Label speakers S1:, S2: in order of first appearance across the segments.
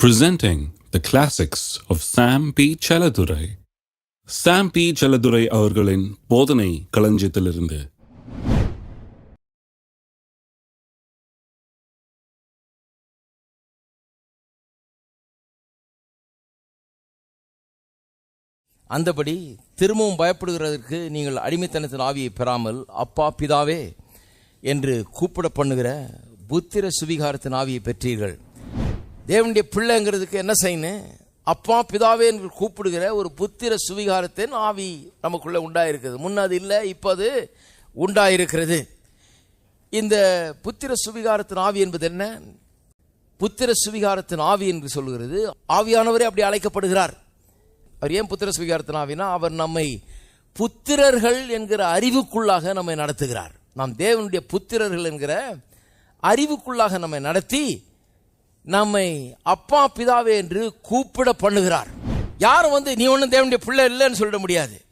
S1: presenting the classics of Sam P. Chaladurai. Sam P. Chaladurai அவர்களின் போதனை களஞ்சியத்திலிருந்து
S2: அந்தபடி திரும்பவும் பயப்படுகிறதற்கு நீங்கள் அடிமைத்தனத்தின் ஆவியை பெறாமல் அப்பா பிதாவே என்று கூப்பிட பண்ணுகிற புத்திர சுவிகாரத்தின் ஆவியை பெற்றீர்கள் தேவனுடைய பிள்ளைங்கிறதுக்கு என்ன செய்யணும் அப்பா பிதாவே என்று கூப்பிடுகிற ஒரு புத்திர சுவிகாரத்தின் ஆவி நமக்குள்ள உண்டாயிருக்கிறது முன்ன அது இல்லை இப்போ அது உண்டாயிருக்கிறது. இந்த புத்திர சுவிகாரத்தின் ஆவி என்பது என்ன? புத்திர சுவிகாரத்தின் ஆவி என்று சொல்கிறது. ஆவியானவரே அப்படி அழைக்கப்படுகிறார். அவர் ஏன் புத்திர சுவிகாரத்தின் ஆவினா? அவர் நம்மை புத்திரர்கள் என்கிற அறிவுக்குள்ளாக நம்மை நடத்துகிறார். நாம் தேவனுடைய புத்திரர்கள் என்கிற அறிவுக்குள்ளாக நம்மை நடத்தி நம்மை அப்பா பிதாவே என்று கூப்பிட பண்ணுகிறார். யாரும் வந்து நீ ஒன்றும் தேவனுடைய பிள்ளை இல்லைன்னு சொல்லிட முடியாது.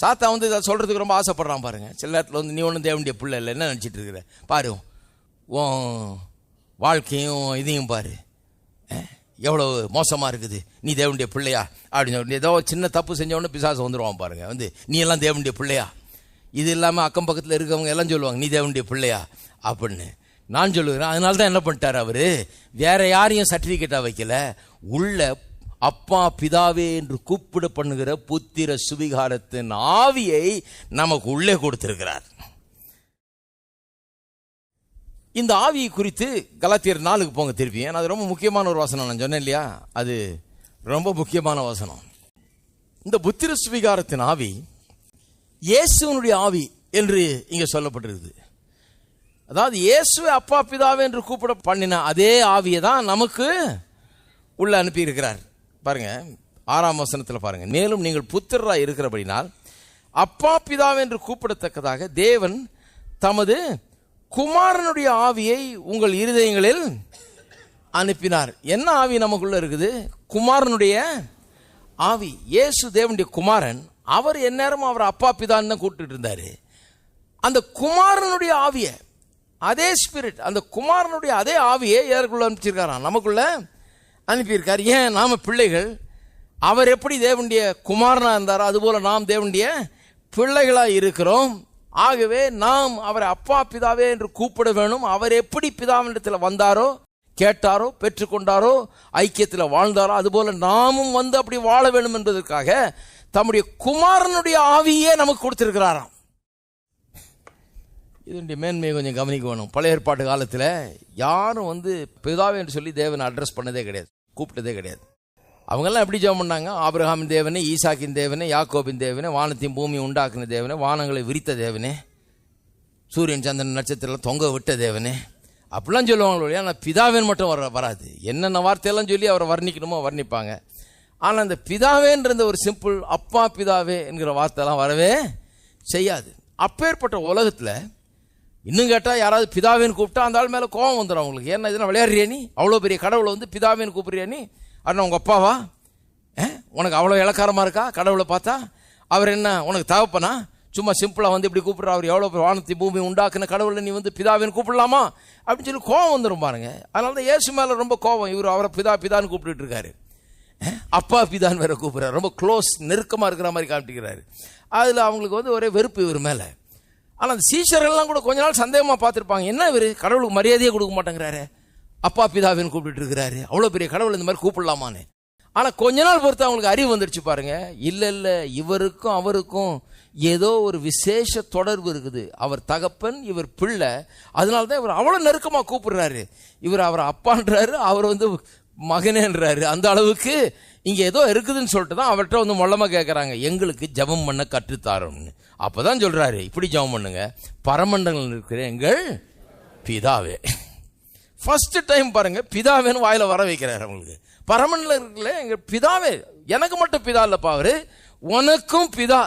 S2: சாத்தா வந்து இதை சொல்கிறதுக்கு ரொம்ப ஆசைப்படுறான் பாருங்க. சில நேரத்தில் வந்து நீ ஒன்றும் தேவனுடைய பிள்ளை இல்லை என்ன நினச்சிட்டு இருக்கிற? பாரு உன் வாழ்க்கையும் இதையும் பாரு. எவ்வளோ மோசமாக இருக்குது. நீ தேவனுடைய பிள்ளையா? அப்படின்னு சொல்லி ஏதோ சின்ன தப்பு செஞ்சவொடனே பிசாசம் பிசாசு வந்துடுவான் பாருங்கள் வந்து நீ எல்லாம் தேவனுடைய பிள்ளையா? இது இல்லாமல் அக்கம் பக்கத்தில் இருக்கவங்க எல்லாம் சொல்லுவாங்க நீ தேவனுடைய பிள்ளையா? அப்படின்னு. நான் சொல்லுகிறேன். அதனால தான் என்ன பண்ணிட்டார் அவர்? வேற யாரையும் சர்டிஃபிகேட்டாக வைக்கல. உள்ள அப்பா பிதாவே என்று கூப்பிட பண்ணுகிற புத்திர சுவிகாரத்தின் ஆவியை நமக்கு உள்ளே கொடுத்திருக்கிறார். இந்த ஆவியை குறித்து கலாத்தியர் நாளுக்கு போங்க திருப்பி. ஏன்னா அது ரொம்ப முக்கியமான ஒரு வசனம் நான் சொன்னேன் இல்லையா? அது ரொம்ப முக்கியமான வசனம். இந்த புத்திர சுவிகாரத்தின் ஆவி இயேசுவனுடைய ஆவி என்று இங்கே சொல்லப்பட்டிருக்குது. அதாவது இயேசுவை அப்பா பிதாவே என்று கூப்பிட பண்ணின அதே ஆவியை தான் நமக்கு உள்ள அனுப்பியிருக்கிறார். பாருங்க ஆறாம் வசனத்தில் பாருங்க. மேலும் நீங்கள் புத்திரராக இருக்கிறபடினால் அப்பா பிதாவே என்று கூப்பிடத்தக்கதாக தேவன் தமது குமாரனுடைய ஆவியை உங்கள் இருதயங்களில் அனுப்பினார். என்ன ஆவி நமக்குள்ள இருக்குது? குமாரனுடைய ஆவி. இயேசு தேவனுடைய குமாரன் அவர் எந்நேரமும் அவர் அப்பா பிதான்னு தான் கூப்பிட்டு இருந்தார். அந்த குமாரனுடைய ஆவியை அதே ஸ்பிரிட் அந்த குமாரனுடைய அதே ஆவியை ஏற்குள்ள அனுப்பிச்சிருக்காராம்? நமக்குள்ள அனுப்பியிருக்கார். ஏன்? நாம் பிள்ளைகள். அவர் எப்படி தேவனுடைய குமாரனாக இருந்தாரோ அதுபோல் நாம் தேவனுடைய பிள்ளைகளாக இருக்கிறோம். ஆகவே நாம் அவரை அப்பா பிதாவே என்று கூப்பிட வேணும். அவர் எப்படி பிதாவினிடத்தில் வந்தாரோ கேட்டாரோ பெற்றுக்கொண்டாரோ ஐக்கியத்தில் வாழ்ந்தாரோ அதுபோல் நாமும் வந்து அப்படி வாழ வேண்டும் என்பதற்காக தம்முடைய குமாரனுடைய ஆவியே நமக்கு கொடுத்திருக்கிறாராம். இதனுடைய மேன்மையை கொஞ்சம் கவனிக்க வேணும் பழைய ஏற்பாட்டு காலத்தில் யாரும் வந்து பிதாவே என்று சொல்லி தேவனை அட்ரஸ் பண்ணதே கிடையாது. கூப்பிட்டதே கிடையாது. அவங்கெல்லாம் எப்படி ஜெபம் பண்ணாங்க? ஆபிரகாமின் தேவனே ஈசாக்கின் தேவனே யாக்கோபின் தேவனே வானத்தையும் பூமி உண்டாக்குன தேவனே வானங்களை விரித்த தேவனே சூரியன் சந்திரன் நட்சத்திரம் தொங்க விட்ட தேவனே. அப்படிலாம் சொல்லுவாங்களோ இல்லையா? ஆனால் பிதாவேன் மட்டும் வர வராது. என்னென்ன வார்த்தையெல்லாம் சொல்லி அவரை வர்ணிக்கணுமோ வர்ணிப்பாங்க. ஆனால் அந்த பிதாவேன்ற ஒரு சிம்பிள் அப்பா பிதாவே என்கிற வார்த்தைலாம் வரவே செய்யாது. அப்பேற்பட்ட உலகத்தில் இன்னும் கேட்டால் யாராவது பிதாவின்னு கூப்பிட்டா அந்த ஆள் மேலே கோவம் வந்துடும் அவங்களுக்கு. ஏன்னா இதெல்லாம் விளையாடுறியா நீ? அவ்வளோ பெரிய கடவுளை வந்து பிதாவின்னு கூப்பிடுறியா நீ? அண்ணா உங்கள் அப்பாவா உனக்கு அவ்வளோ இலக்காரமாக இருக்கா? கடவுளை பார்த்தா? அவர் என்ன உனக்கு தகப்பனா? சும்மா சிம்பிளாக வந்து இப்படி கூப்பிட்ற. அவர் எவ்வளோ பெரிய வானத்தை பூமி உண்டாக்குன கடவுளை நீ வந்து பிதாவின்னு கூப்பிடலாமா? அப்படின்னு சொல்லி கோவம் வந்துடும் பாருங்க. அதனால தான் இயேசு மேலே ரொம்ப கோவம். இவர் அவரை பிதா பிதான்னு கூப்பிட்டுட்டு இருக்காரு. அப்பா பிதான் வேற கூப்பிடுறாரு. ரொம்ப க்ளோஸ் நெருக்கமாக இருக்கிற மாதிரி காமிக்கிறாரு அதில் அவங்களுக்கு வந்து ஒரே வெறுப்பு இவர் மேலே. ஆனால் அந்த சீஷர்கள்லாம் கூட கொஞ்ச நாள் சந்தேகமாக பார்த்துருப்பாங்க. என்ன இவர்? கடவுளுக்கு மரியாதையே கொடுக்க மாட்டேங்கிறாரு. அப்பா பிதாவின்னு கூப்பிட்டு இருக்கிறாரு அவ்வளோ பெரிய கடவுள் இந்த மாதிரி கூப்பிடலாமான்னு. ஆனால் கொஞ்ச நாள் பொறுத்து அவங்களுக்கு அறிவு வந்துடுச்சு பாருங்க. இல்லை இல்லை இவருக்கும் அவருக்கும் ஏதோ ஒரு விசேஷ தொடர்பு இருக்குது. அவர் தகப்பன் இவர் பிள்ளை. அதனால தான் இவர் அவ்வளோ நெருக்கமாக கூப்பிடுறாரு. இவர் அவர் அப்பான்றாரு. அவர் வந்து மகனேன்றாரு அந்த அளவுக்கு இங்கே ஏதோ இருக்குதுன்னு சொல்லிட்டு தான் அவர்கிட்ட வந்து மொல்லமாக கேட்குறாங்க எங்களுக்கு ஜெபம் பண்ண கற்றுத்தாரோம்னு அப்போ தான் சொல்கிறாரு இப்படி ஜெபம் பண்ணுங்க. பரமண்டலம் இருக்கிற எங்கள் பிதாவே. ஃபஸ்ட்டு டைம் பாருங்கள் பிதாவேன்னு வாயில் வர வைக்கிறாரு அவங்களுக்கு. பரமண்டலம் இருக்கல எங்கள் பிதாவே. எனக்கு மட்டும் பிதா இல்லைப்பா அவர். உனக்கும் பிதா.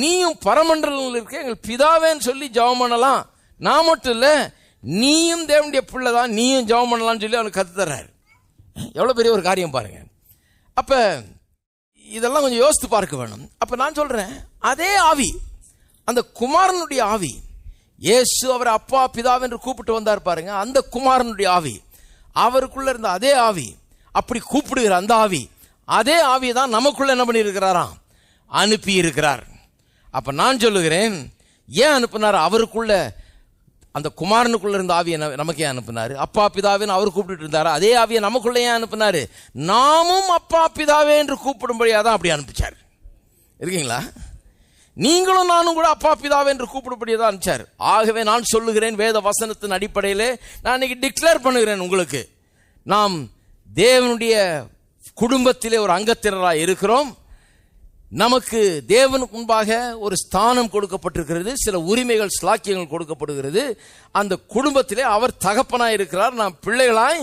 S2: நீயும் பரமண்டலம் இருக்க எங்கள் பிதாவேன்னு சொல்லி ஜெபம் பண்ணலாம். நான் மட்டும் இல்லை நீயும் தேவனுடைய பிள்ளை தான். நீயும் ஜெபம் பண்ணலாம்னு சொல்லி அவனுக்கு கற்றுத்தர்றாரு எவ்வளோ பெரிய ஒரு காரியம் பாருங்கள் அப்போ இதெல்லாம் கொஞ்சம் யோசித்து பார்க்க வேணும். அப்போ நான் சொல்கிறேன் அதே ஆவி அந்த குமாரனுடைய ஆவி இயேசு அவர் அப்பா பிதாவென்று கூப்பிட்டு வந்தார் பாருங்க அந்த குமாரனுடைய ஆவி அவருக்குள்ளே இருந்த அதே ஆவி அப்படி கூப்பிடுகிற அந்த ஆவி அதே ஆவி தான் நமக்குள்ளே என்ன பண்ணியிருக்கிறாராம்? அனுப்பி இருக்கிறார் அப்போ நான் சொல்லுகிறேன் ஏன் அனுப்பினார்? அவருக்குள்ள அந்த குமாரனுக்குள்ள இருந்த ஆவியை நமக்கு ஏன் அனுப்பினார். அப்பா பிதாவேன்னு அவர் கூப்பிட்டு இருந்தார்? அதே ஆவியை நமக்குள்ளே ஏன் அனுப்புனாரு. நாமும் அப்பா பிதாவே என்று கூப்பிடும்படியாக தான் அப்படி அனுப்பிச்சார். இருக்கீங்களா? நீங்களும் நானும் கூட அப்பா பிதாவே என்று கூப்பிடும்படியே தான் அனுப்பிச்சார். ஆகவே நான் சொல்லுகிறேன் வேத வசனத்தின் அடிப்படையிலே நான் இன்னைக்கு டிக்ளேர் பண்ணுகிறேன் உங்களுக்கு. நாம் தேவனுடைய குடும்பத்திலே ஒரு அங்கத்தினராக இருக்கிறோம். நமக்கு தேவனுக்கு முன்பாக ஒரு ஸ்தானம் கொடுக்கப்பட்டிருக்கிறது சில உரிமைகள் ஸ்லாக்கியங்கள் கொடுக்கப்படுகிறது. அந்த குடும்பத்திலே அவர் தகப்பனாய் இருக்கிறார் நாம் பிள்ளைகளாய்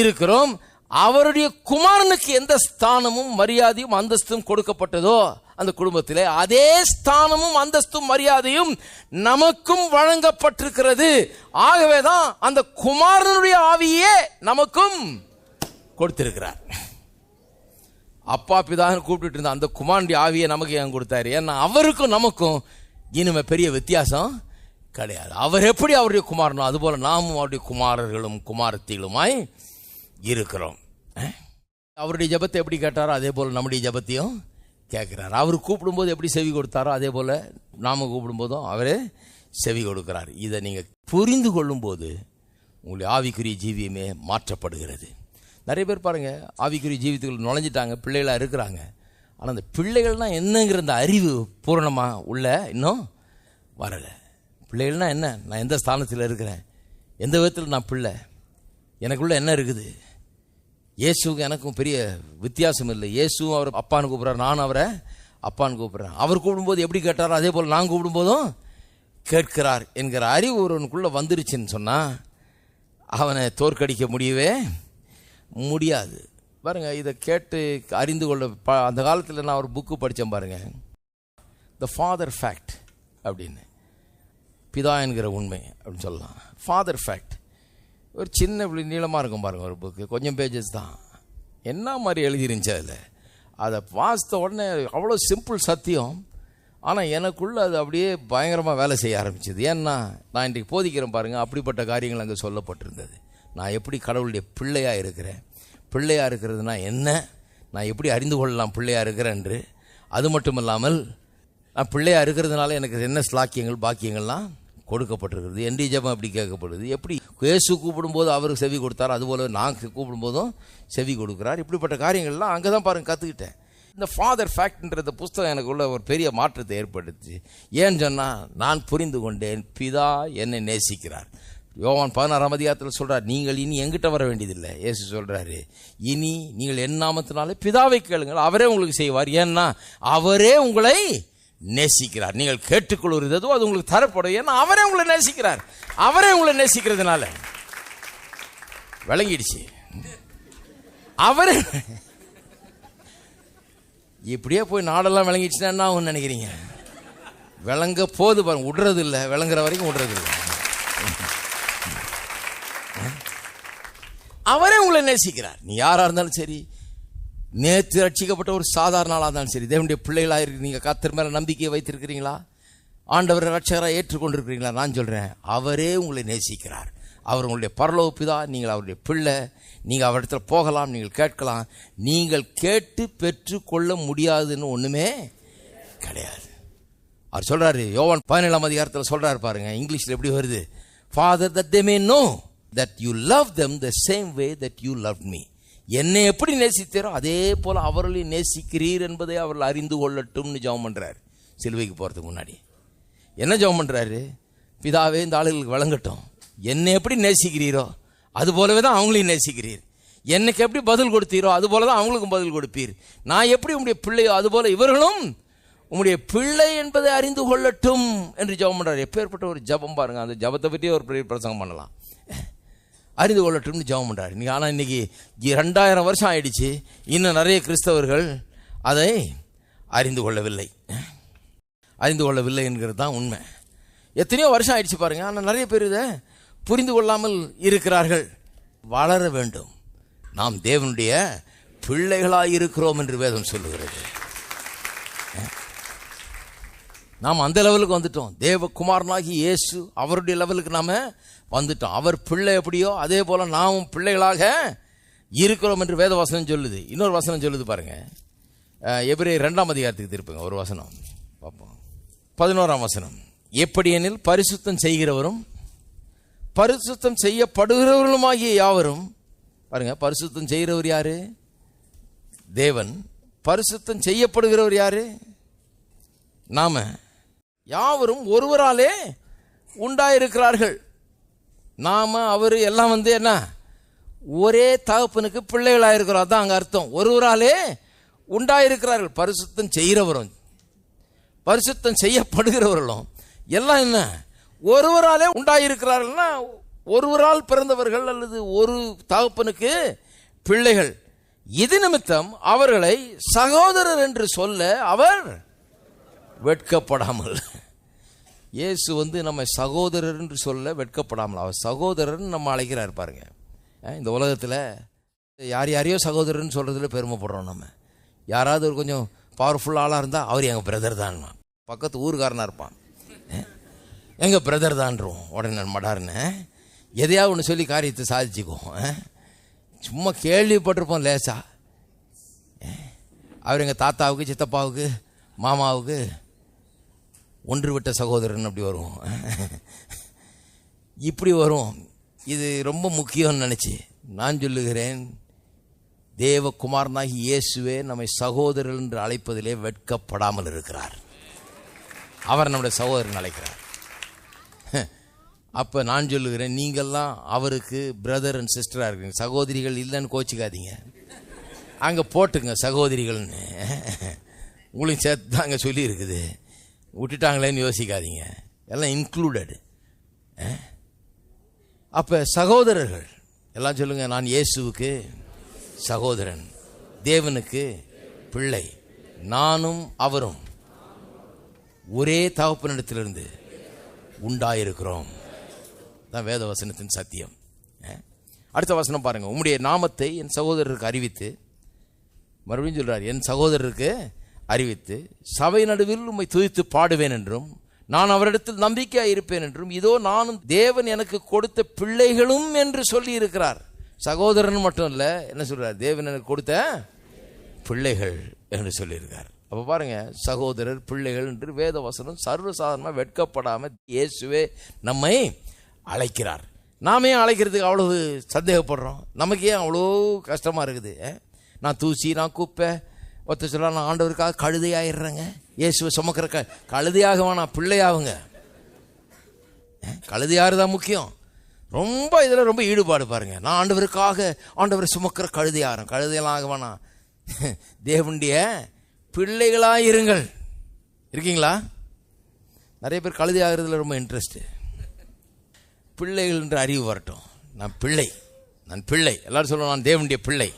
S2: இருக்கிறோம். அவருடைய குமாரனுக்கு எந்த ஸ்தானமும் மரியாதையும் அந்தஸ்தும் கொடுக்கப்பட்டதோ அந்த குடும்பத்திலே அதே ஸ்தானமும் அந்தஸ்தும் மரியாதையும் நமக்கும் வழங்கப்பட்டிருக்கிறது. ஆகவேதான் அந்த குமாரனுடைய ஆவியே நமக்கும் கொடுத்திருக்கிறார். அப்பா பிதான்னு கூப்பிட்டு இருந்த அந்த குமாண்டி ஆவியை நமக்கு ஏன் கொடுத்தாரு? ஏன்னா அவருக்கும் நமக்கும் இனிமே பெரிய வித்தியாசம் கிடையாது. அவர் எப்படி அவருடைய குமாரனோ அதுபோல நாமும் அவருடைய குமாரர்களும் குமாரத்திகளுமாய் இருக்கிறோம். அவருடைய ஜெபத்தை எப்படி கேட்டாரோ அதே போல் நம்முடைய ஜெபத்தையும் கேட்குறாரு. அவர் கூப்பிடும்போது எப்படி செவி கொடுத்தாரோ அதே போல் நாம கூப்பிடும்போதும் அவரே செவி கொடுக்கிறார். இதை நீங்கள் புரிந்து கொள்ளும்போது உங்களுடைய ஆவிக்குரிய ஜீவியமே மாற்றப்படுகிறது. நிறைய பேர் பாருங்கள் ஆவிக்குரிய ஜீவியத்துக்குள்ள நுழைஞ்சிட்டாங்க பிள்ளைகளாக இருக்கிறாங்க. ஆனால் அந்த பிள்ளைகள்னால் என்னங்கிற அந்த அறிவு பூரணமாக உள்ள இன்னும் வரலை. பிள்ளைகள்னால் என்ன? நான் எந்த ஸ்தானத்தில் இருக்கிறேன்? எந்த விதத்தில் நான் பிள்ளை? எனக்குள்ளே என்ன இருக்குது? இயேசுக்கு எனக்கும் பெரிய வித்தியாசம் இல்லை. இயேசுவும் அவர் அப்பான்னு கூப்பிட்றாரு நானும் அவரை அப்பான்னு கூப்பிட்றேன். அவர் கூப்பிடும்போது எப்படி கேட்டாரோ அதே போல் நான் கூப்பிடும்போதும் கேட்கிறார் என்கிற அறிவு ஒருவனுக்குள்ளே வந்துருச்சுன்னு சொன்னால் அவனை தோற்கடிக்க முடியவே முடியாது. பாருங்க இதை கேட்டு அறிந்து கொள்ள ப- அந்த காலத்தில் நான் ஒரு புக்கு படித்தேன் பாருங்க. த ஃபாதர் ஃபேக்ட் அப்படின்னு. பிதா என்கிற உண்மை அப்படின்னு சொல்லலாம். ஃபாதர் ஃபேக்ட் ஒரு சின்ன இப்படி நீளமாக இருக்கும் பாருங்கள் ஒரு புக்கு கொஞ்சம் பேஜஸ் தான். என்ன மாதிரி எழுதிருந்துச்சு அதில்? அதை வாசித்த உடனே அவ்வளோ சிம்பிள் சத்தியம். ஆனால் எனக்குள்ளே அது அப்படியே பயங்கரமாக வேலை செய்ய ஆரம்பிச்சது. ஏன்னா நான் இன்றைக்கு போதிக்கிறேன் பாருங்கள் அப்படிப்பட்ட காரியங்கள் அங்கே சொல்லப்பட்டிருந்தது. நான் எப்படி கடவுளுடைய பிள்ளையாக இருக்கிறேன்? பிள்ளையாக இருக்கிறதுனா என்ன? நான் எப்படி அறிந்து கொள்ளலாம் பிள்ளையாக இருக்கிறேன் என்று? அது மட்டும் இல்லாமல் நான் பிள்ளையாக இருக்கிறதுனால எனக்கு என்ன ஸ்லாக்கியங்கள் பாக்கியங்கள்லாம் கொடுக்கப்பட்டிருக்கிறது. என் ஜபம் அப்படி கேட்கப்படுது. எப்படி இயேசு கூப்பிடும்போது அவருக்கு செவி கொடுத்தார் அதுபோல் நான் கூப்பிடும்போதும் செவி கொடுக்குறார். இப்படிப்பட்ட காரியங்கள்லாம் அங்கே தான் பாருங்க கற்றுக்கிட்டேன் இந்த ஃபாதர் ஃபேக்ட்ன்ற புஸ்தகம் எனக்குள்ள ஒரு பெரிய மாற்றத்தை ஏற்படுத்தி ஏன்னு சொன்னால் நான் புரிந்து கொண்டேன் பிதா என்னை நேசிக்கிறார். யோவான் பதினாறாம் அதிகாரத்தில் சொல்கிறார் நீங்கள் இனி எங்கிட்ட வர வேண்டியதில்லை. இயேசு சொல்கிறாரு இனி நீங்கள் என் நாமத்தினாலே பிதாவை கேளுங்கள் அவரே உங்களுக்கு செய்வார். ஏன்னா அவரே உங்களை நேசிக்கிறார். நீங்கள் கேட்டுக்கொள்வது எதுவோ அது உங்களுக்கு தரப்படும். ஏன்னா அவரே உங்களை நேசிக்கிறார். அவரே உங்களை நேசிக்கிறதுனால. விளங்கிடுச்சு. அவரே இப்படியே போய் நாடெல்லாம் விளங்கிடுச்சுன்னா என்ன ஆகும்னு நினைக்கிறீங்க? விளங்க போது பாருங்க விடுறது இல்லை விளங்குற வரைக்கும் விடுறது அவரே உங்களை நேசிக்கிறார். நீ யாரா இருந்தாலும் சரி நேற்று ரட்சிக்கப்பட்ட ஒரு சாதாரண ஆளாக இருந்தாலும் சரி தேவனுடைய பிள்ளைகளாக இருக்கு நீங்கள் கத்தர் மேலே நம்பிக்கையை வைத்திருக்கிறீங்களா? ஆண்டவரை ரட்சகராக ஏற்றுக்கொண்டிருக்கிறீங்களா? நான் சொல்கிறேன் அவரே உங்களை நேசிக்கிறார். அவர் உங்களுடைய பரலோப்பிதா நீங்கள் அவருடைய பிள்ளை நீங்கள் அவரிடத்துல போகலாம் நீங்கள் கேட்கலாம். நீங்கள் கேட்டு பெற்று கொள்ள முடியாதுன்னு ஒன்றுமே கிடையாது. அவர் சொல்கிறாரு யோவான் பதினேழாம் அதிகாரத்தில் சொல்கிறார் பாருங்கள் இங்கிலீஷில் எப்படி வருது? Father that they may know that you love them the same way that you love me என்னை எப்படி நேசித்தீரோ அதே போல் அவர்களையும் நேசிக்கிறீர் என்பதை அவர்கள் அறிந்து கொள்ளட்டும்னு ஜெபம் பண்ணுறாரு சிலுவைக்கு போகிறதுக்கு முன்னாடி. என்ன ஜெபம் பண்ணுறாரு பிதாவே இந்த ஆளுகளுக்கு விளங்கட்டும் என்னை எப்படி நேசிக்கிறீரோ அது போலவே தான் அவங்களையும் நேசிக்கிறீர். எனக்கு எப்படி பதில் கொடுத்தீரோ அது போல தான் அவங்களுக்கும் பதில் கொடுப்பீர். நான் எப்படி உங்களுடைய பிள்ளையோ அதுபோல் இவர்களும் உங்களுடைய பிள்ளை என்பதை அறிந்து கொள்ளட்டும் என்று ஜெபம் பண்ணுறார் எப்பேற்பட்ட ஒரு ஜெபம் பாருங்க. அந்த ஜெபத்தை பற்றி ஒரு பெரிய பிரசங்கம் பண்ணலாம். அறிந்து கொள்ளட்டும்னு ஜெபம் பண்ணுறாரு இன்றைக்கி ஆனால் இன்றைக்கி ரெண்டாயிரம் வருஷம் ஆயிடுச்சு. இன்னும் நிறைய கிறிஸ்தவர்கள் அதை அறிந்து கொள்ளவில்லை. அறிந்து கொள்ளவில்லை என்கிறது தான் உண்மை. எத்தனையோ வருஷம் ஆயிடுச்சு பாருங்கள் ஆனால் நிறைய பேர் இதை புரிந்து கொள்ளாமல் இருக்கிறார்கள். வளர வேண்டும். நாம் தேவனுடைய பிள்ளைகளாக இருக்கிறோம் என்று வேதம் சொல்லுகிறது. நாம் அந்த லெவலுக்கு வந்துட்டோம். தேவகுமாரனாகி இயேசு அவருடைய லெவலுக்கு நாம் வந்துட்டோம். அவர் பிள்ளை எப்படியோ அதே போல் நாமும் பிள்ளைகளாக இருக்கிறோம் என்று வேத வசனம் சொல்லுது. இன்னொரு வசனம் சொல்லுது பாருங்கள் அஹ், ரெண்டாம் அதிகாரத்துக்கு திருப்புங்க. ஒரு வசனம். பார்ப்போம். பதினோராம் வசனம். எப்படியெனில் பரிசுத்தம் செய்கிறவரும் பரிசுத்தம் செய்யப்படுகிறவர்களுமாகிய யாவரும் பாருங்கள் பரிசுத்தம் செய்கிறவர் யார்? தேவன். பரிசுத்தம் செய்யப்படுகிறவர் யார்? நாம. யாவரும் ஒருவராலே உண்டாயிருக்கிறார்கள். நாம் அவர் எல்லாம் வந்து என்ன? ஒரே தகப்பனுக்கு பிள்ளைகளாக இருக்கிறோம் அதான் அங்கே அர்த்தம். ஒருவராலே உண்டாயிருக்கிறார்கள். பரிசுத்தம் செய்கிறவரும் பரிசுத்தம் செய்யப்படுகிறவர்களும். எல்லாம் என்ன? ஒருவராலே உண்டாயிருக்கிறார்கள்னா ஒருவரால் பிறந்தவர்கள் அல்லது ஒரு தகப்பனுக்கு பிள்ளைகள். இது நிமித்தம் அவர்களை சகோதரர் என்று சொல்ல அவர் வெட்கப்படாமல். இயேசு வந்து நம்ம சகோதரர் என்று சொல்ல வெட்கப்படாமல் அவர் சகோதரர்னு நம்ம அழைக்கிறார் பாருங்க. இந்த உலகத்தில் யார் யாரையோ சகோதரர்னு சொல்கிறதுல பெருமைப்படுறோம் நம்ம. யாராவது ஒரு கொஞ்சம் பவர்ஃபுல் ஆளாக இருந்தால் அவர் எங்கள் பிரதர் தான் பக்கத்து ஊருக்காரனாக இருப்பான். எங்கள் பிரதர் தான்றோம் உடனே மடார்னு. எதையாவது ஒன்று சொல்லி காரியத்தை சாதிச்சுக்குவோம். சும்மா கேள்விப்பட்டிருப்போம் லேசா. அவர் எங்கள் தாத்தாவுக்கு சித்தப்பாவுக்கு மாமாவுக்கு ஒன்று விட்ட சகோதரன் அப்படி வரும் இப்படி வரும். இது ரொம்ப முக்கியம்னு நினச்சி நான் சொல்லுகிறேன் தேவகுமாரனாகி இயேசுவே நம்மை சகோதரர் என்று அழைப்பதிலே வெட்கப்படாமல் இருக்கிறார். அவர் நம்முடைய சகோதரன் அழைக்கிறார். அப்போ நான் சொல்லுகிறேன் நீங்கள்லாம் அவருக்கு பிரதர் அண்ட் சிஸ்டராக இருக்கீங்க. சகோதரிகள் இல்லைன்னு கோச்சிக்காதீங்க. அங்கே போட்டுங்க சகோதரிகள்னு. உங்களையும் சேர்த்து தான் அங்கே சொல்லியிருக்குது. விட்டுட்டாங்களேன்னு யோசிக்காதீங்க. எல்லாம் இன்க்ளூடடு அப்போ சகோதரர்கள் எல்லாம் சொல்லுங்கள் நான் இயேசுவுக்கு சகோதரன் தேவனுக்கு பிள்ளை நானும் அவரும் ஒரே தகப்பனிடத்திலிருந்து உண்டாயிருக்கிறோம். தான் வேத வசனத்தின் சத்தியம். அடுத்த வசனம் பாருங்கள் உம்முடைய நாமத்தை என் சகோதரருக்கு அறிவித்து மறுபடியும் சொல்கிறார் என் சகோதரருக்கு அறிவித்து சபை நடுவில் உம்மை துதித்து பாடுவேன் என்றும் நான் அவரிடத்தில் நம்பிக்கையாக இருப்பேன் என்றும் இதோ நானும் தேவன் எனக்கு கொடுத்த பிள்ளைகளும் என்று சொல்லி இருக்கிறார் சகோதரன் மட்டும் இல்லை என்ன சொல்றார்? தேவன் எனக்கு கொடுத்த பிள்ளைகள் என்று சொல்லியிருக்கார். அப்போ பாருங்க சகோதரர் பிள்ளைகள் என்று வேத வசனம் சர்வசாதாரணமாக வெட்கப்படாமல் இயேசுவே நம்மை அழைக்கிறார். நாமே அழைக்கிறதுக்கு அவ்வளவு சந்தேகப்படுறோம்? நமக்கு ஏன் அவ்வளோ கஷ்டமாக இருக்குது? நான் தூசி நான் குப்பை ஒருத்தர் சொல்ல நான் ஆண்டவருக்காக கழுதையாயிடுறேங்க. இயேசுவை சுமக்கிற க கழுதையாக வேணாம் பிள்ளையாகுங்க. அஹ்? தான் முக்கியம். ரொம்ப இதில் ரொம்ப ஈடுபாடு பாருங்கள் நான் ஆண்டவருக்காக ஆண்டவரை சுமக்கிற கழுதையாரம். கழுதையெல்லாம் ஆக வேணாம் தேவண்டிய பிள்ளைகளாக இருங்கள் இருக்கீங்களா? நிறைய பேர் கழுதி ஆகிறதுல ரொம்ப இன்ட்ரெஸ்ட்டு பிள்ளைகள் என்ற அறிவு வரட்டும். நான் பிள்ளை. நான் பிள்ளை. எல்லாரும் சொல்லுவோம் நான் தேவனுடைய பிள்ளை.